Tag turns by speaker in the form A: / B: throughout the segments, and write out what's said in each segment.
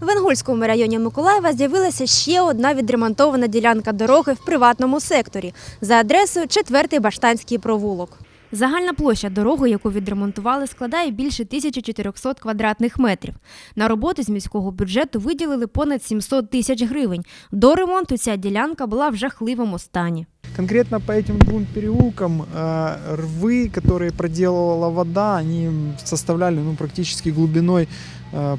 A: В Інгульському районі Миколаєва з'явилася ще одна відремонтована ділянка дороги в приватному секторі за адресою 4 Баштанський провулок. Загальна площа дороги, яку відремонтували, складає більше 1400 квадратних метрів. На роботи з міського бюджету виділили понад 700 тисяч гривень. До ремонту ця ділянка була в жахливому стані.
B: Конкретно по этим двум переулкам э, рвы, которые проделывала вода, они составляли ну, практически глубиной э,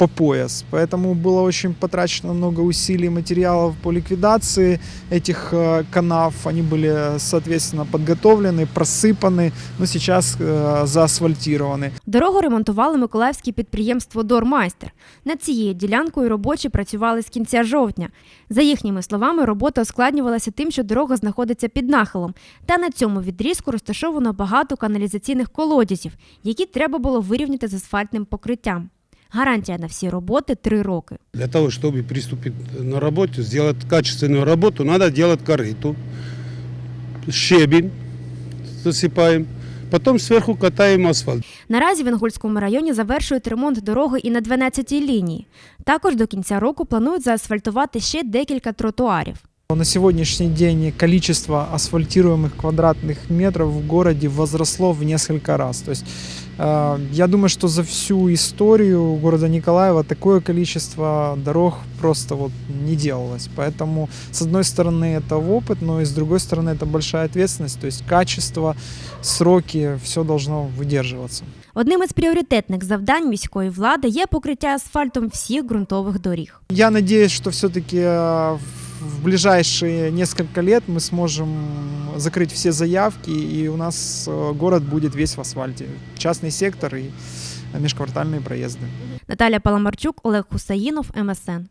B: по пояс. Поэтому было очень потрачено много усилий и материалов по ликвидации этих э, канав. Они были, соответственно, подготовлены, просыпаны, но сейчас э, заасфальтированы.
A: Дорогу ремонтували миколаївське підприємство Дормайстер. Над цією ділянкою робочі працювали з кінця жовтня. За їхніми словами, робота ускладнювалася тим, що дорога знаходиться під нахилом, та на цьому відрізку розташовано багато каналізаційних колодязів, які треба було вирівняти з асфальтним покриттям. Гарантія на всі роботи три роки.
C: Для того, чтобы приступить на работу, сделать качественную работу, надо делать корыту, щебень засыпаем, потом сверху катаем асфальт.
A: Наразі в Інгульському районі завершують ремонт дороги і на 12-й лінії. Також до кінця року планують заасфальтувати ще декілька тротуарів.
B: На сегодняшний день количество асфальтируемых квадратных метров в городе возросло в несколько раз. То есть э, я думаю, что за всю историю города Николаева такое количество дорог просто вот не делалось. Поэтому с одной стороны это опыт, но и с другой стороны это большая ответственность. То есть качество, сроки, все должно выдерживаться.
A: Одним із пріоритетних завдань міської влади є покриття асфальтом всіх ґрунтових доріг.
B: Я надеюсь, что все-таки в ближайшие несколько лет мы сможем закрыть все заявки, и у нас э, город будет весь в асфальте. Частный сектор и межквартальные проезды.
A: Наталя Паламарчук, Олег Хусаїнов, МСН.